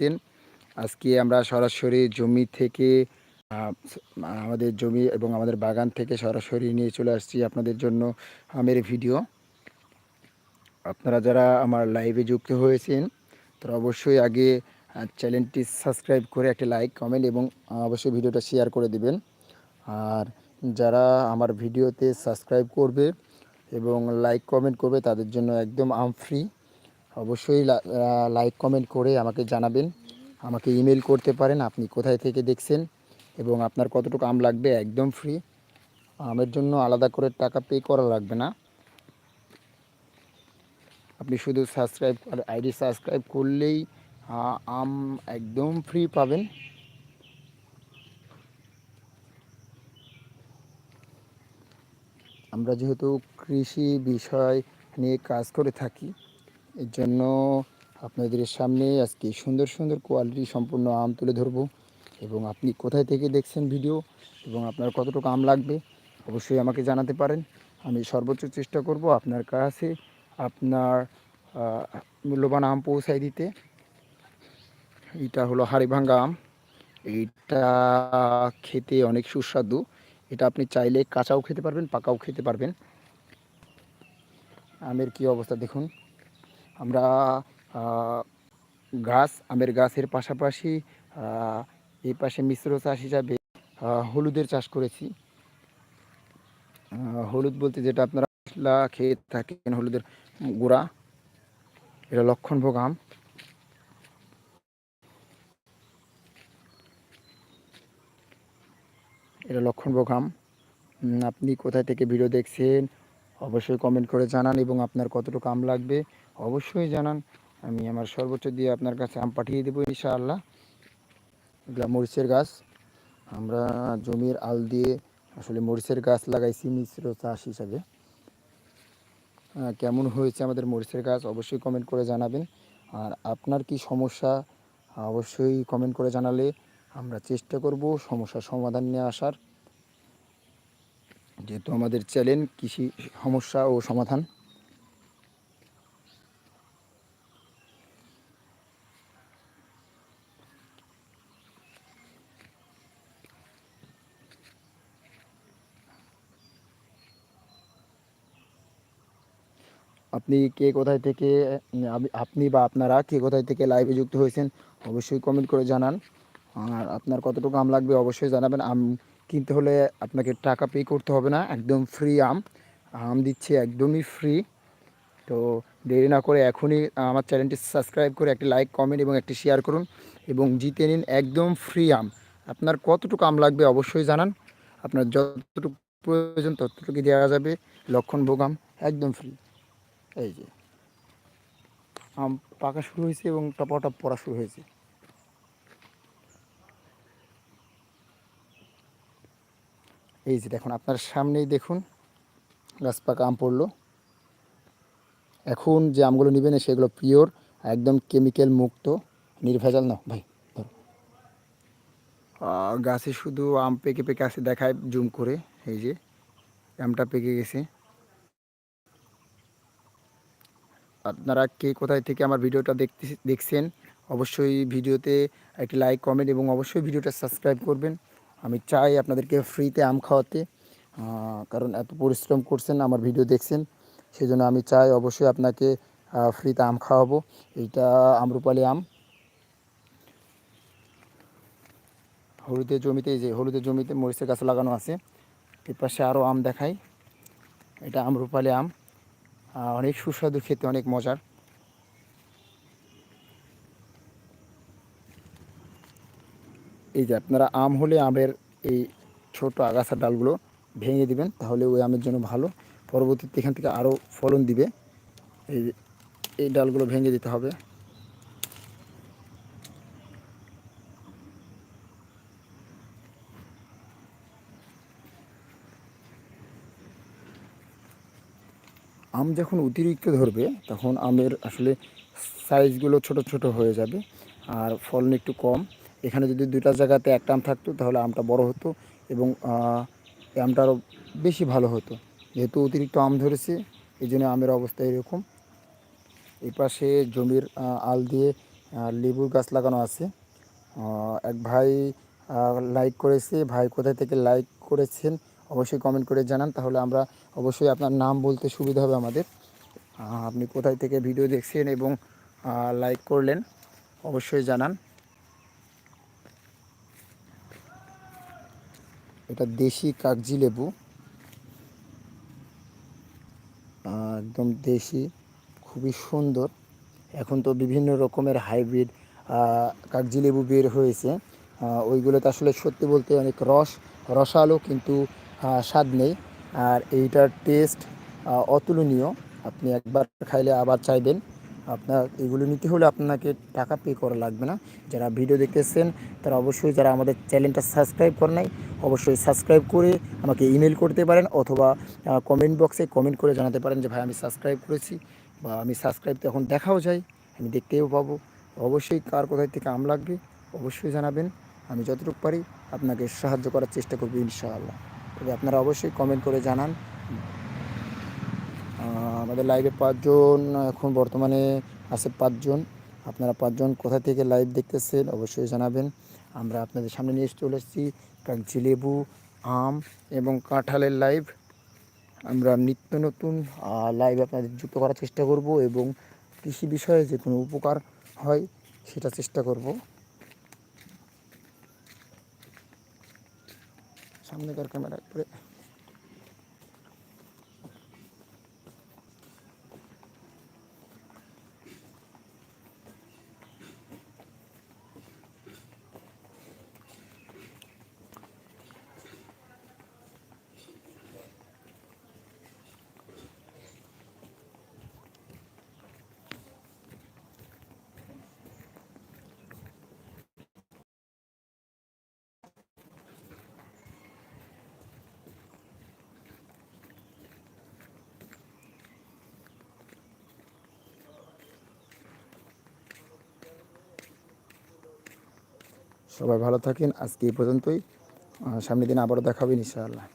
দিন। আজকে আমরা সরাসরি জমি থেকে আমাদের জমি এবং আমাদের বাগান থেকে সরাসরি নিয়ে চলে আসছি আপনাদের জন্য আমের ভিডিও। আপনারা যারা আমার লাইভে যুক্ত হয়েছেন, তারা অবশ্যই আগে চ্যানেলটি সাবস্ক্রাইব করে একটা লাইক, কমেন্ট এবং অবশ্যই ভিডিওটা শেয়ার করে দিবেন। আর যারা আমার ভিডিওতে সাবস্ক্রাইব করবে এবং লাইক, কমেন্ট করবে, তাদের জন্য একদম আম ফ্রি অবশ্যই লাইক কমেন্ট করে আমাকে জানাবেন। আমাকে ইমেল করতে পারেন, আপনি কোথায় থেকে দেখছেন এবং আপনার কতটুকু আম লাগবে, একদম ফ্রি আমের জন্য আলাদা করে টাকা পে করা লাগবে না। আপনি শুধু সাবস্ক্রাইব আইডি সাবস্ক্রাইব করলেই আম একদম ফ্রি পাবেন। আমরা যেহেতু কৃষি বিষয় নিয়ে কাজ করে থাকি এর জন্য আপনাদের সামনে আজকে সুন্দর সুন্দর কোয়ালিটি সম্পূর্ণ আম তুলে ধরবো এবং আপনি কোথায় থেকে দেখছেন ভিডিও এবং আপনার কতটুকু আম লাগবে, অবশ্যই আমাকে জানাতে পারেন। আমি সর্বোচ্চ চেষ্টা করব আপনার কাছে আপনার মূল্যবান আম পৌঁছায় দিতে। এটা হলো হাড়িভাঙ্গা আম। এইটা খেতে অনেক সুস্বাদু। এটা আপনি চাইলে কাঁচাও খেতে পারবেন, পাকাও খেতে পারবেন। আমের কি অবস্থা দেখুন। আমরা গাছ, আমের গাছের পাশাপাশি এই পাশে মিশ্র চাষ হিসাবে হলুদের চাষ করেছি। হলুদ বলতে যেটা আপনারা মশলা খেয়ে থাকেন, হলুদের গুঁড়া, এটা লক্ষণভোগ আম। এটা লক্ষণভোগ আম। আপনি কোথায় থেকে ভিডিও দেখছেন অবশ্যই কমেন্ট করে জানান এবং আপনার কতটুকু আম লাগবে অবশ্যই জানান। আমি আমার সর্বোচ্চ দিয়ে আপনার কাছে আম পাঠিয়ে দেবো ইনশাআল্লাহ। এগুলা মরিচের গাছ। আমরা জমির আল দিয়ে আসলে মরিচের গাছ লাগাইছি মিশ্র চাষ হিসাবে। কেমন হয়েছে আমাদের মরিচের গাছ অবশ্যই কমেন্ট করে জানাবেন। আর আপনার কি সমস্যা, অবশ্যই কমেন্ট করে জানালে আমরা চেষ্টা করব সমস্যার সমাধান নিয়ে আসার। যেহেতু আমাদের চ্যানেল কৃষি সমস্যা ও সমাধান। আপনি কে কোথায় থেকে আপনি বা আপনারা কে কোথায় থেকে লাইভে যুক্ত হয়েছেন, অবশ্যই কমেন্ট করে জানান। আর আপনার কতটুকু আম লাগবে অবশ্যই জানাবেন। আম কিনতে হলে আপনাকে টাকা পে করতে হবে না, একদম ফ্রি আম। আম দিচ্ছে একদমই ফ্রি তো দেরি না করে এখনই আমার চ্যানেলটি সাবস্ক্রাইব করে একটি লাইক কমেন্ট এবং একটি শেয়ার করুন এবং জিতে নিন একদম ফ্রি আম। আপনার কতটুকু আম লাগবে অবশ্যই জানান। আপনার যতটুকু প্রয়োজন ততটুকু দেওয়া যাবে। লক্ষণ ভোগ আম, একদম ফ্রি এই যে, আম পাকা শুরু হয়েছে এবং টপাটপ পড়া শুরু হয়েছে। এই যে দেখুন, আপনার সামনেই দেখুন গাছ পাকা আম পড়ল। এখন যে আমগুলো নেবেন, সেগুলো পিওর একদম কেমিক্যাল মুক্ত, নির্ভেজাল না। ভাই গাছে শুধু আম পেকে পেকে আছে, দেখায় জুম করে, এই যে, আমটা পেকে গেছে। আপনারা কে কোথায় থেকে আমার ভিডিওটা দেখতে দেখছেন, অবশ্যই ভিডিওতে একটি লাইক কমেন্ট এবং অবশ্যই ভিডিওটা সাবস্ক্রাইব করবেন। আমি চাই আপনাদেরকে ফ্রিতে আম খাওয়াতে কারণ এত পরিশ্রম করছেন, আমার ভিডিও দেখছেন সেই জন্য আমি চাই অবশ্যই আপনাকে ফ্রিতে আম খাওয়াবো। এইটা আমরুপালি আম। হলুদের জমিতে যে হলুদের জমিতে মরিচের গাছ লাগানো আছে, এর পাশে আরও আম দেখাই। এটা আমরুপালি আম। অনেক সুস্বাদু, খেতে অনেক মজার। এই যে আপনারা আম হলে আমের এই ছোট আগাছার ডালগুলো ভেঙে দিবেন, তাহলে ওই আমের জন্য ভালো। পরবর্তীতে এখান থেকে আরও ফলন দিবে। এই এই ডালগুলো ভেঙে দিতে হবে। আম যখন অতিরিক্ত ধরবে, তখন আমের আসলে সাইজগুলো ছোট ছোট হয়ে যাবে, আর ফলন একটু কম। এখানে যদি দুইটা জায়গাতে একটা আম থাকতো, তাহলে আমটা বড় হতো এবং আমটা আরও বেশি ভালো হতো। যেহেতু অতিরিক্ত আম ধরেছে, এই জন্য আমের অবস্থা এরকম। এই পাশে জমির আল দিয়ে লেবুর গাছ লাগানো আছে। এক ভাই লাইক করেছে। ভাই কোথায় থেকে লাইক করেছেন, অবশ্যই কমেন্ট করে জানান। তাহলে আমরা অবশ্যই আপনার নাম বলতে সুবিধা হবে আমাদের। আপনি কোথায় থেকে ভিডিও দেখছেন এবং লাইক করলেন, অবশ্যই জানান। এটা দেশি কাগজি লেবু। একদম দেশি, খুবই সুন্দর। এখন তো বিভিন্ন রকমের হাইব্রিড কাগজি লেবু বের হয়েছে। ওইগুলোতে আসলে সত্যি বলতে অনেক রস, রসালো কিন্তু স্বাদ নেই। আর এইটার টেস্ট অতুলনীয়। আপনি একবার খাইলে আবার চাইবেন। আপনার, এগুলো নিতে হলে আপনাকে টাকা পে করা লাগবে না। যারা ভিডিও দেখতেছেন, তারা অবশ্যই যারা আমাদের চ্যানেলটা সাবস্ক্রাইব করে নাই অবশ্যই সাবস্ক্রাইব করে আমাকে ইমেল করতে পারেন অথবা কমেন্ট বক্সে কমেন্ট করে জানাতে পারেন যে, ভাই, আমি সাবস্ক্রাইব করেছি বা আমি সাবস্ক্রাইব তো এখন দেখাও যায়, আমি দেখতেও পাবো। অবশ্যই কার কোথায় থেকে আম লাগবে অবশ্যই জানাবেন। আমি যতটুকু পারি আপনাকে সাহায্য করার চেষ্টা করব ইনশাআল্লাহ। তবে আপনারা অবশ্যই কমেন্ট করে জানান। আমাদের লাইভে পাঁচজন, এখন বর্তমানে আছে পাঁচজন। আপনারা পাঁচজন কোথা থেকে লাইভ দেখতেছেন অবশ্যই জানাবেন। আমরা আপনাদের সামনে নিয়ে চলে এসেছি কাগজি লেবু আম এবং কাঁঠালের লাইভ আমরা নিত্য নতুন লাইভ আপনাদের যুক্ত করার চেষ্টা করব এবং কৃষি বিষয়ে যে কোনো উপকার হয় সেটা চেষ্টা করব। সামনেকার ক্যামেরা করে সবাই ভালো থাকেন। আজকে এই পর্যন্তই। সামনের দিন আবারও দেখাবেন ইনশাআল্লাহ।